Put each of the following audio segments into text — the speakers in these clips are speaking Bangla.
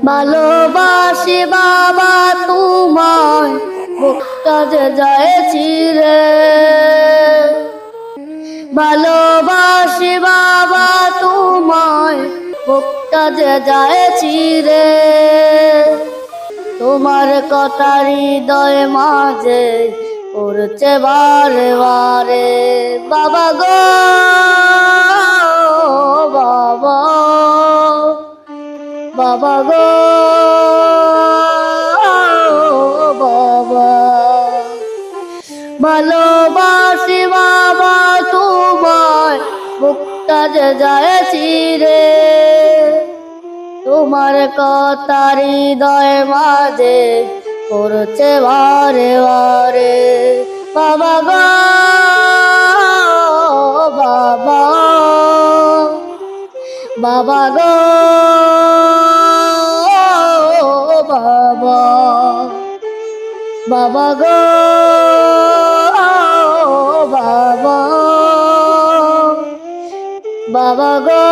ভালোবাসি বাবা তোমায় বুকটা যে যাইছি রে। ভালোবাসি বাবা তোমায় বুকটা যে যাইছি রে। তোমার কথা হৃদয় মাঝে পড়ছে বারে বারে। বাবা গো। বাবা গো, বাবা। ভালোবাসি বাবা তোমার মুক্তা যে যাইছি রে। তোমার কথা হৃদয় মাঝে পড়ছে বারে বারে। বাবা গো, বাবা। বাবা গো বাবা গো, বাবা। বাবা গো,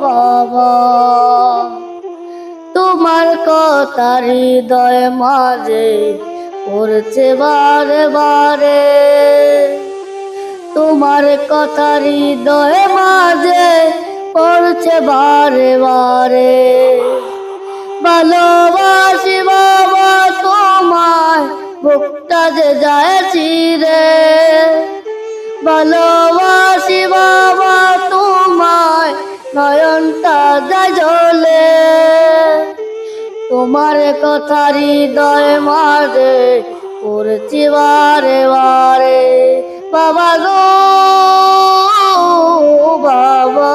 বাবা। তোমার কথা হৃদয় মাঝে পড়ছে বারে বারে। তোমার কথা হৃদয় মাঝে পড়ছে বারে বারে। ভালোবাসি বাবা তোমার বুকটা যে যাইছি রে। ভালোবাসি বাবা তোমায়, নয়নটা যায় জলে তোমার কথা হৃদয় মাঝে পড়ছি বারে বারে। বাবা গো, বাবা।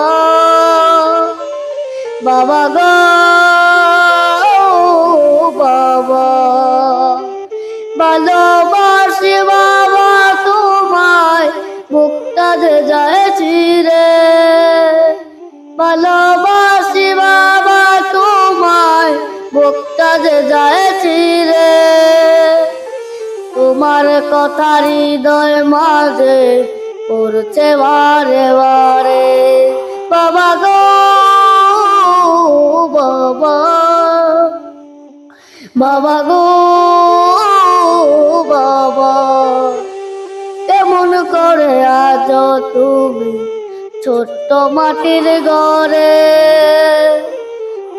বাবা গো। বাবা। ভালোবাসি বাবা তোমায় মুক্তা যে যাইছি রে। ভালোবাসি বাবা তোমায় মুক্তা যে যাইছি রে। তোমার কথা হৃদয় মাঝে পড়ছে বারে বারে। বাবা বাবা গো, বাবা। কেমন করে আজ তুমি ছোট্ট মাটির ঘরে।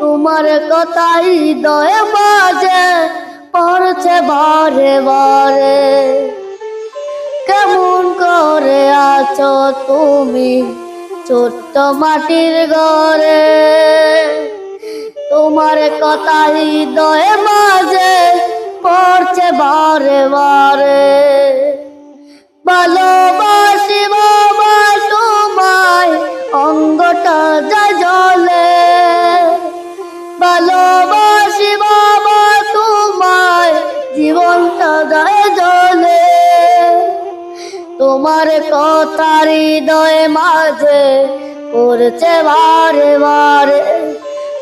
তোমার কথাই দয়ে বাজে, পড়ছে বারে বারে। কেমন করে আছো তুমি ছোট্ট মাটির ঘরে। তোমার কথা হৃদয় মাঝে, পড়ছে বারে বারে। ভালোবাসি বাবা তোমায়, অঙ্গটা যায় জলে। ভালোবাসি বাবা তোমায়, জীবনটা যায় জলে। তোমার কথা হৃদয় মাঝে, পড়ছে বারে বারে।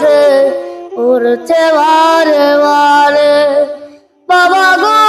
মাঝে উড়ছে বারে বারে। বাবা গো